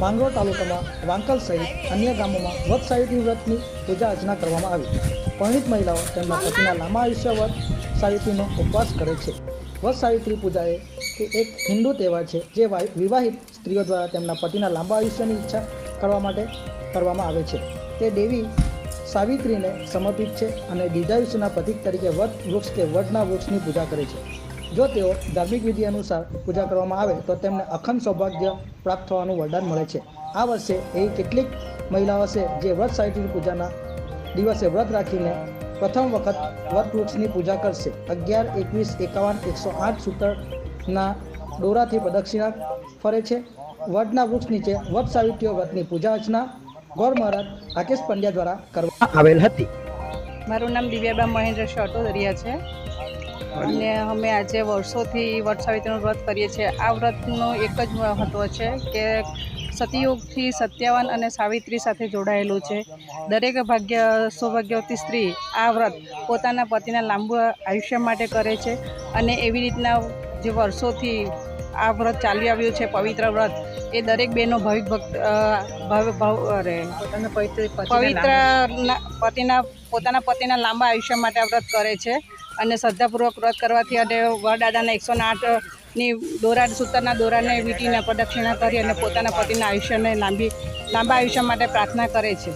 માંગરોળ તાલુકામાં વાંકલ સહિત અન્ય ગામોમાં વધ સાવિત્રી વ્રતની પૂજા અર્ચના કરવામાં આવી. પરણિત મહિલાઓ તેમના પતિના લાંબા આયુષ્ય વ્રત સાવિત્રીનો ઉપવાસ કરે છે. વત સાવિત્રી પૂજા એ એક હિન્દુ તહેવાર છે જે વિવાહિત સ્ત્રીઓ દ્વારા તેમના પતિના લાંબા આયુષ્યની ઈચ્છા કરવા માટે કરવામાં આવે છે. તે દેવી સાવિત્રીને સમર્પિત છે અને દીર્ઘાયુષ્યના પ્રતીક તરીકે વટ વૃક્ષ કે વડના વૃક્ષની પૂજા કરે છે. જો તેઓ ધાર્મિક વિધિ અનુસાર પૂજા કરવામાં આવે, તો તેમને અખંડ સૌભાગ્ય પ્રાપ્ત થવાનું વરદાન મળે છે. આ વર્ષે એવી કેટલીક મહિલાઓ છે જે વ્રત સાહિત્યની પૂજાના દિવસે વ્રત રાખીને પ્રથમ વખત વટ વૃક્ષની પૂજા કરશે. અગિયાર, એકવીસ, એકાવન, એકસો આઠ સૂતરના દોરાથી પ્રદક્ષિણા ફરે છે. વડના વૃક્ષ નીચે વટ સાવિત્રીઓ વ્રતની પૂજા અર્ચના ગૌર મહારાજ રાકેશ પંડ્યા દ્વારા કરવામાં આવેલ હતી. મારું નામ દિવ્યાબા મહેન્દ્ર શટોદરિયા છે. અને અમે આજે વર્ષોથી વટ સાવિત્રીનું વ્રત કરીએ છીએ. આ વ્રતનું એક જ મહત્ત્વ છે કે સતયુગથી સત્યવાન અને સાવિત્રી સાથે જોડાયેલું છે. દરેક ભાગ્ય સૌભાગ્યવતી સ્ત્રી આ વ્રત પોતાના પતિના લાંબુ આયુષ્ય માટે કરે છે અને એવી રીતના જે વર્ષોથી આ વ્રત ચાલી આવ્યું છે પવિત્ર વ્રત એ દરેક બહેનો ભાવિક ભક્ત ભાવ ભાવ અરે પવિત્ર પતિના પોતાના પતિના લાંબા આયુષ્ય માટે આ વ્રત કરે છે. અને શ્રદ્ધાપૂર્વક વ્રત કરવાથી અને વરદાદાના એકસો આઠની દોરા સૂતરના દોરાને વીટીને પ્રદક્ષિણા કરી અને પોતાના પતિના આયુષ્યને લાંબી લાંબા આયુષ્ય માટે પ્રાર્થના કરે છે.